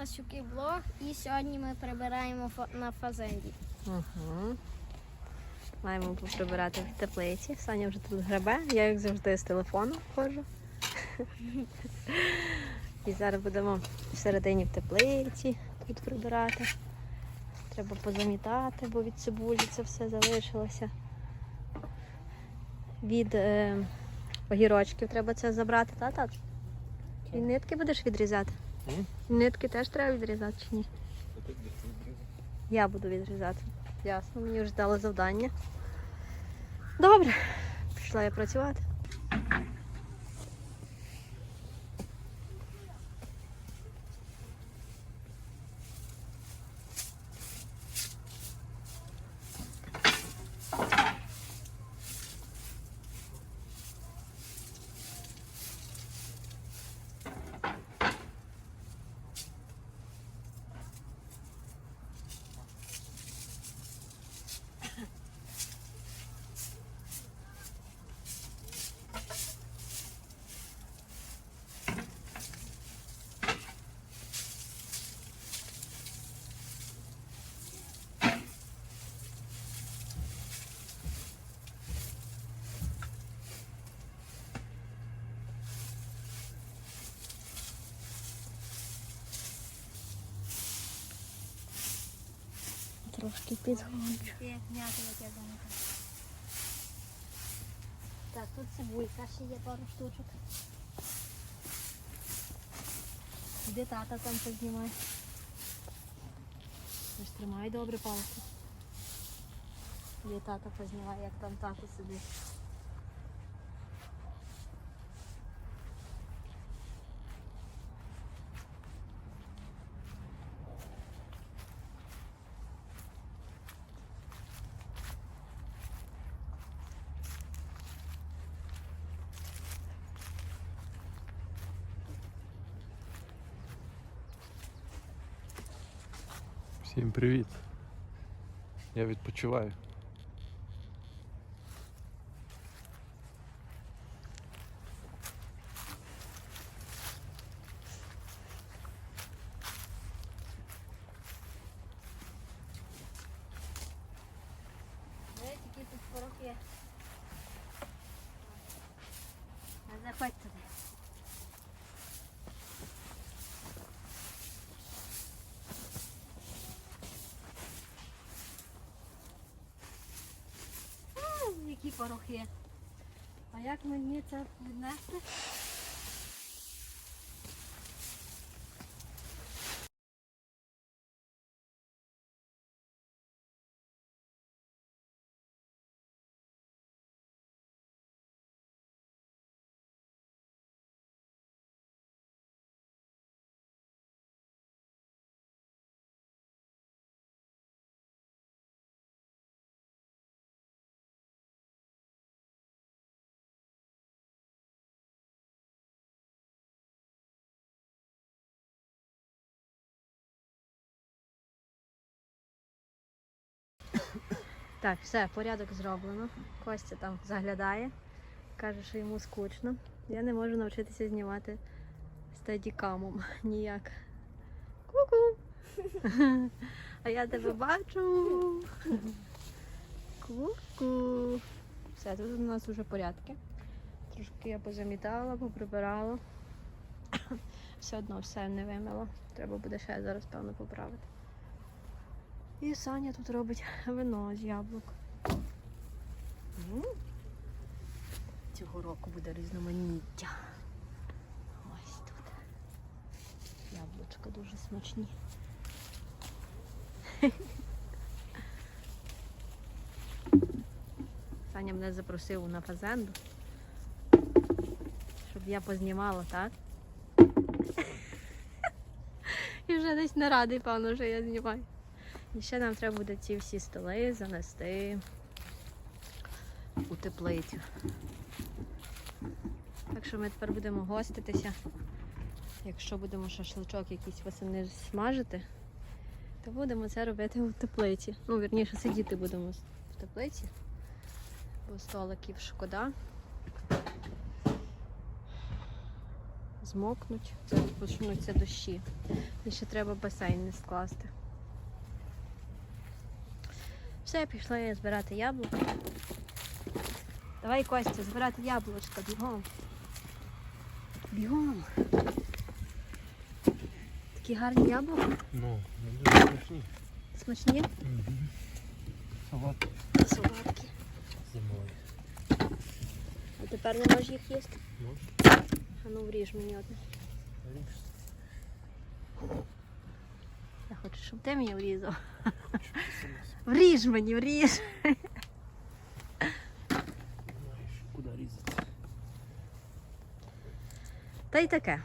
вами Стасюки Блог і сьогодні ми прибираємо на фазенді. Угу. Маємо прибирати в теплиці. Саня вже тут гребе. Я, як завжди, з телефону ходжу. І зараз будемо всередині в теплиці тут прибирати. Треба позамітати, бо від цибулі це все залишилося. Від е, огірочків треба це забрати, та, тат? І нитки будеш відрізати? М? Нитки теж треба відрізати чи ні? Я буду відрізати. Ясно, мені вже дали завдання. Добре, пішла я працювати. Трошки підгончу. Так, тут цибулька ще є пару штучок. Де тата там піднімає? Ти ж тримай добре палку. Де тата познімає, як там тато сидить. Всім привіт. Я відпочиваю. Дивись, які тут порохи. А заходь туди. М, Які порохи. А як мені це віднести? Так, все, порядок зроблено. Костя там заглядає, каже, що йому скучно. Я не можу навчитися знімати стадікамом ніяк. Ку-ку! А я тебе бачу. Ку-ку. Все, тут у нас вже порядки. Трошки я позамітала, поприбирала. Все одно все не вимила. Треба буде ще зараз, певно, поправити. І Саня тут робить вино з яблук. Цього року буде різноманіття. Ось тут. Яблучка дуже смачні. Саня мене запросив на фазенду, щоб я познімала, так? І вже десь не радий, певно, що я знімаю. І ще нам треба буде ці всі столи занести у теплицю. Так що ми тепер будемо гоститися. Якщо будемо шашличок якийсь восени смажити, то будемо це робити у теплиці. Ну, вірніше, сидіти будемо в теплиці, бо столиків шкода. змокнуть, почнуться дощі. І ще треба басейн не скласти. Все, пішла я збирати яблука. Давай, Костя, збирати яблучка, бігом. Бігом. Такі гарні яблука. Ну, дуже смачні. Смачні, Салат солодкі. зимовий. А тепер не можеш їх їсти. Можеш? А ну вріж мені одне. Ріж. Хочу, щоб ти мені врізав. Вріж мені, вріж. Знаєш, куди різати. Та й таке.